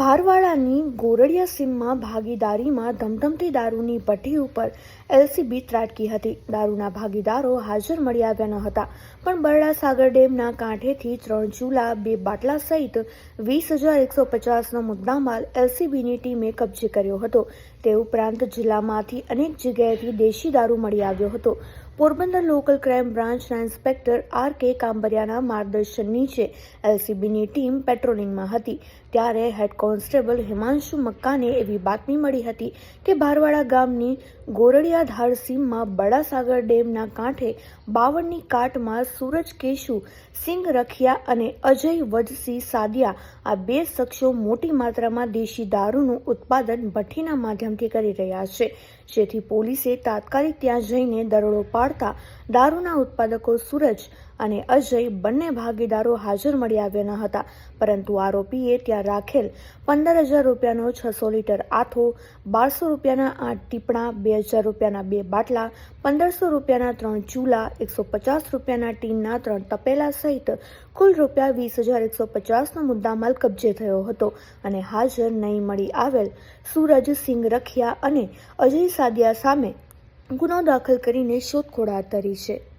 ભારવાડાની ગોરડિયા સીમમાં ભાગીદારીમાં ધમધમતી દારૂની ભઠ્ઠી ઉપર એલસીબી ત્રાટકી હતી. દારૂના ભાગીદારો હાજર મળી આવ્યા ન હતા, પણ બરડા સાગર ડેમના કાંઠેથી ત્રણ ચૂલા, બે બાટલા સહિત વીસ હજાર એકસો પચાસનો મુદ્દામાલ એલસીબીની ટીમે કબજે કર્યો હતો. તે ઉપરાંત જિલ્લામાંથી અનેક જગ્યાએથી દેશી દારૂ મળી આવ્યો હતો. પોરબંદર લોકલ ક્રાઇમ બ્રાન્ચના ઇન્સ્પેક્ટર આર કે કાંબરિયાના માર્ગદર્શન નીચે એલસીબીની ટીમ પેટ્રોલિંગમાં હતી, ત્યારે હેડ કોન્સ્ટેબલ હિમાંશુ મક્કાને એવી બાતમી મળી હતી કે ભારવાડા ગામની ગોરડિયા ધાર સીમમાં બડાસાગર ડેમના કાંઠે બાવળની કાટમાં સૂરજ કેશુ સિંગ રખિયા અને અજય વજસિંહ સાદિયા આ બે શખ્સો મોટી માત્રામાં દેશી દારૂનું ઉત્પાદન ભઠ્ઠીના માધ્યમથી કરી રહ્યા છે, જેથી પોલીસે તાત્કાલિક ત્યાં જઈને દરોડો પાડતા દારૂના ઉત્પાદકો સૂરજ અને અજય બંને ભાગીદારો હાજર મળી આવ્યા ન હતા. પરંતુ આરોપીએ ત્યાં રાખેલ પંદર હજાર રૂપિયાનો છસો લીટર આથો, બારસો રૂપિયાના આઠ ટીપણા, બે હજાર રૂપિયાના બે બાટલા, પંદરસો રૂપિયાના ત્રણ ચૂલા, એકસો પચાસ રૂપિયાના ટીનના ત્રણ તપેલા સહિત કુલ રૂપિયા વીસ હજાર એકસો પચાસનો મુદ્દામાલ કબજે થયો હતો અને હાજર નહીં મળી આવેલ સૂરજ સિંગ રખિયા અને અજય સાદિયા સામે ગુનો દાખલ કરીને શોધખોળ હાથ ધરી છે.